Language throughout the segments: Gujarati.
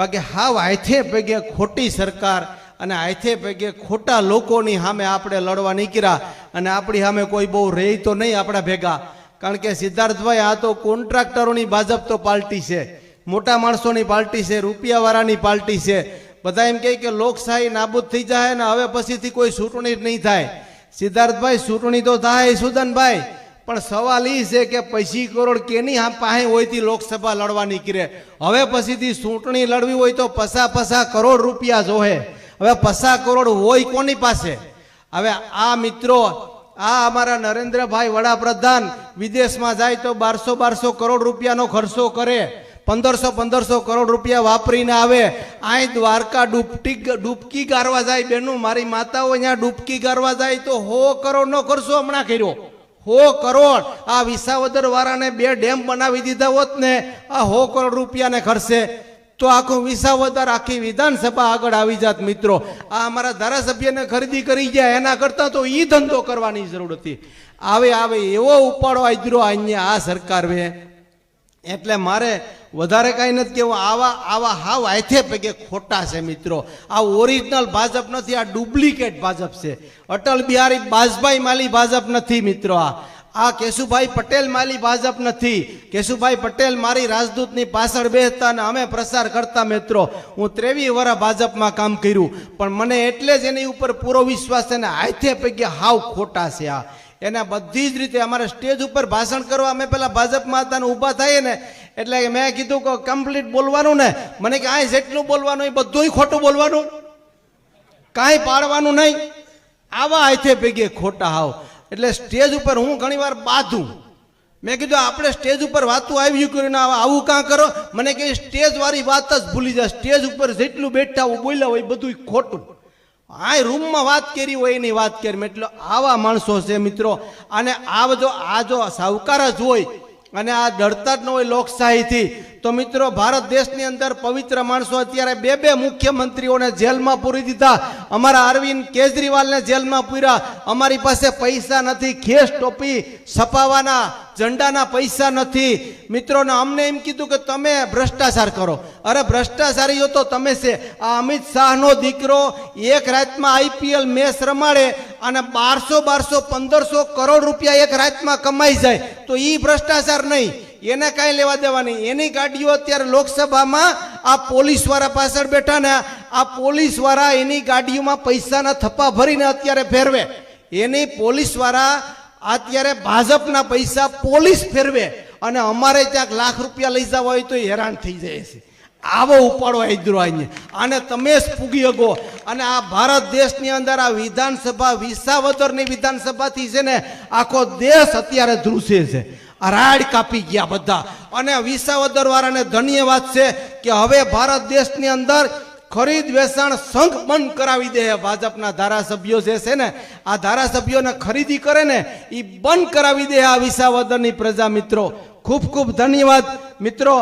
બાકી હાવ આથે ભેગે ખોટી સરકાર અને આથે ભેગે ખોટા લોકોની સામે આપણે લડવા નીકળ્યા અને આપણી સામે કોઈ બહુ રહે તો નહીં આપણા ભેગા. કારણ કે સિદ્ધાર્થભાઈ, આ તો કોન્ટ્રાક્ટરોની ભાજપ તો પાર્ટી છે. મોટા માણસોની પાર્ટી છે, રૂપિયાવાળાની પાર્ટી છે. બધા એમ કહે કે લોકશાહી નાબૂદ થઈ જાય ને હવે પછીથી કોઈ ચૂંટણી નહીં થાય. સિદ્ધાર્થભાઈ, ચૂંટણી તો થાય, સુદનભાઈ. પણ સવાલ એ છે કે પૈસી કરોડ કેની આ પાસે હોયથી લોકસભા લડવા નીકળે? હવે પછીથી ચૂંટણી લડવી હોય તો પસા પસા કરોડ રૂપિયા જોહે. હવે પસા કરોડ હોય કોની પાસે? હવે આ મિત્રો, આ અમારા નરેન્દ્રભાઈ વડાપ્રધાન વિદેશમાં જાય તો બારસો બારસો કરોડ રૂપિયાનો ખર્ચો કરે. પંદરસો પંદરસો કરોડ રૂપિયા વાપરીને આવે. અહીં દ્વારકા ડૂબટી ડૂબકી ગારવા જાય બેનું. મારી માતાઓ અહીંયા ડૂબકી ગારવા જાય તો હો કરોડનો ખર્ચો હમણાં કર્યો. હો કરોડ. આ વિસાવદર વાળાને બે ડેમ બનાવી દીધા હોત ને, આ હો કરોડ રૂપિયાને ખર્ચે. તો આખું વિસાવદર, આખી વિધાનસભા આગળ આવી જાત મિત્રો. આ અમારા ધારાસભ્યને ખરીદી કરી ગયા, એના કરતાં તો એ ધંધો કરવાની જરૂર હતી. આવે આવે, એવો ઉપાડો આદરો અહીંયા આ સરકાર વે. એટલે મારે વધારે કાંઈ નથી કેવું આવા આવા હાવ આથે પૈકે ખોટા છે મિત્રો. આ ઓરિજિનલ ભાજપ નથી, આ ડુપ્લિકેટ ભાજપ છે. અટલ બિહારી બાજભાઈ માલી ભાજપ નથી મિત્રો આ. આ કેશુભાઈ પટેલ માલી ભાજપ નથી. કેશુભાઈ પટેલ મારી રાજદૂતની પાછળ બેસતા અને અમે પ્રસાર કરતા મિત્રો. હું ત્રેવીસ વર્ષ ભાજપમાં કામ કર્યું. પણ મને એટલે જ એની ઉપર પૂરો વિશ્વાસ છે ને હાથે પૈકી હાવ ખોટા છે આ. એના બધી જ રીતે અમારે સ્ટેજ ઉપર ભાષણ કરવા, અમે પેલા ભાજપમાં હતા ઊભા થઈએ ને એટલે મેં કીધું કે કમ્પ્લીટ બોલવાનું ને. મને કે આ જેટલું બોલવાનું, એ બધુંય ખોટું બોલવાનું. કાંઈ પાડવાનું નહીં. આવા હાથે ભેગે ખોટા હાવ. એટલે સ્ટેજ ઉપર હું ઘણીવાર બાંધું. મેં કીધું, આપણે સ્ટેજ ઉપર વાતું આવી કરીને આવા આવું કાં કરો? મને કે સ્ટેજ વાળી વાત જ ભૂલી જાય. સ્ટેજ ઉપર જેટલું બેઠા બોલ્યા હોય બધું ખોટું. આ રૂમમાં વાત કરી હોય એની વાત કરી. એટલે આવા માણસો છે મિત્રો. અને આ બધો આ જો સાવકાર જ હોય અને આ ડરતા જ ન હોય લોકશાહીથી તો મિત્રો, ભારત દેશની અંદર પવિત્ર માણસો અત્યારે બે બે મુખ્યમંત્રીઓને જેલમાં પૂરી દીધા. અમારા અરવિંદ કેજરીવાલને જેલમાં પૂર્યા. અમારી પાસે પૈસા નથી ખેસ ટોપી છપાવાના, ઝંડાના પૈસા નથી. મિત્રોને અમને એમ કીધું કે તમે ભ્રષ્ટાચાર કરો. અરે ભ્રષ્ટાચારીઓ તો તમે છે. આ અમિત શાહનો દીકરો એક રાતમાં આઈપીએલ મેચ રમાડે અને બારસો બારસો પંદરસો કરોડ રૂપિયા એક રાતમાં કમાઈ જાય. તો એ ભ્રષ્ટાચાર નહીં. એને કાંઈ લેવા દેવાની? એની ગાડીઓ અત્યારે લોકસભામાં આ પોલીસવાળા પાછળ બેઠા ને આ પોલીસવાળા એની ગાડીઓમાં પૈસાના થપ્પા ભરીને અત્યારે ફેરવે. એની પોલીસવાળા અત્યારે ભાજપના પૈસા પોલીસ ફેરવે અને અમારે ક્યાંક લાખ રૂપિયા લઈ જવા હોય તો હેરાન થઈ જાય છે. આવો ઉપાડો અહીંયા અને તમે જ પૂગી શકો અને આ ભારત દેશની અંદર આ વિધાનસભા વિસાવદરની વિધાનસભાથી છે ને આખો દેશ અત્યારે ધ્રુસે છે. રાડ કાપી ગયા બધા. અને વિસાવદર વાળાને ધન્યવાદ છે કે હવે ભારત દેશની અંદર ખરીદ વેચાણ સંઘ બંધ કરાવી દે. ભાજપના ધારાસભ્યો જે છે ને, આ ધારાસભ્યોને ખરીદી કરે ને એ બંધ કરાવી દે આ વિસાવદરની પ્રજા મિત્રો. ખૂબ ખૂબ ધન્યવાદ. મિત્રો,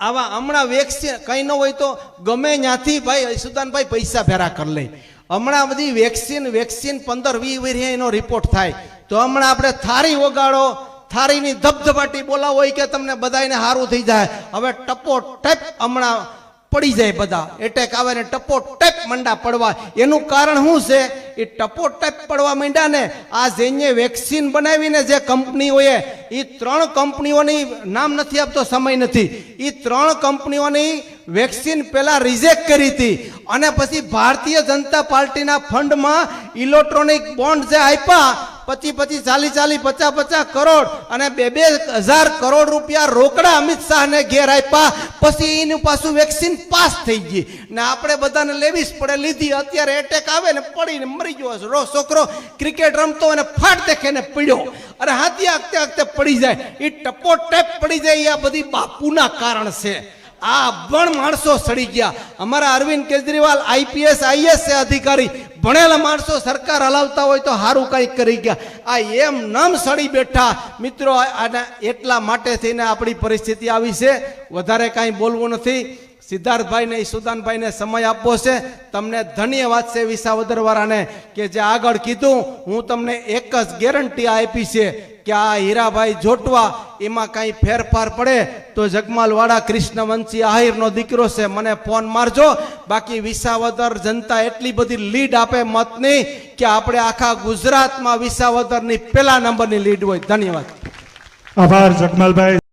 આવા હમણાં વેક્સિન કંઈ ન હોય તો ગમે ત્યાંથી ભાઈ સુદાનભાઈ પૈસા ભેરા કરી લે. હમણાં બધી વેક્સિન વેક્સિન પંદર વીસ વર્ષે એનો રિપોર્ટ થાય. તો હમણાં આપણે થારી વગાડો થારીની ધબધબાટી બોલાવો હોય કે તમને બધાને સારું થઈ જાય. હવે ટપો ટેપ હમણાં પડી જાય બધા. એટેક આવે ને ટપો ટેપ મંડા પડવા. એનું કારણ શું છે? એ ટપો ટેપ પડવા માંડ્યા ને આ જેને વેક્સિન બનાવીને જે કંપનીઓએ એ ત્રણ કંપનીઓની નામ નથી આપતો, સમય નથી. એ ત્રણ કંપનીઓની વેક્સિન પહેલાં રિજેક્ટ કરી હતી. અને પછી ભારતીય જનતા પાર્ટીના ફંડમાં ઇલેક્ટ્રોનિક બોન્ડ જે આપ્યા પચી પચી ચાલી ચાલી પચાસ પચાસ કરોડ અને બે બે હજાર કરોડ રૂપિયા રોકડા અમિત શાહને ઘેર આપ્યા. પછી એનું પાછું વેક્સિન પાસ થઈ ગઈ. ને આપણે બધાને લેવી જ પડે લીધી. અત્યારે એટેક આવે ને પડીને મરી ગયો રો છોકરો ક્રિકેટ રમતો અને ફાટ દેખે ને પડ્યો. અરે હાથી આગતે આગતે પડી જાય. એ ટપો ટેપ પડી જાય. એ આ બધી બાપુના કારણ છે. આ પણ માણસો સડી ગયા. અમારા અરવિંદ કેજરીવાલ, આઈપીએસ આઈએસ છે અધિકારી, ભણેલા માણસો સરકાર હલાવતા હોય તો સારું કંઈક કરી ગયા. આ એમ નમ સડી બેઠા. મિત્રો આના એટલા માટે થઈને આપણી પરિસ્થિતિ આવી છે. વધારે કાંઈ બોલવું નથી. સિદ્ધાર્થભાઈને સુદાનભાઈને સમય આપવો છે. તમને ધન્યવાદ છે વિસાવદરવાળાને કે જે આગળ કીધું. હું તમને એક જ ગેરંટી આપી છે. કે આ હીરાભાઈ જોટવા, એમાં કાંઈ ફેરફાર પડે તો જગમાલવાડા કૃષ્ણવંશી આહિરનો દીકરો છે, મને ફોન મારજો. બાકી વિસાવદર જનતા એટલી બધી લીડ આપે મતની કે આપણે આખા ગુજરાતમાં વિસાવદરની પહેલા નંબરની લીડ હોય. ધન્યવાદ. આભાર જગમાલભાઈ.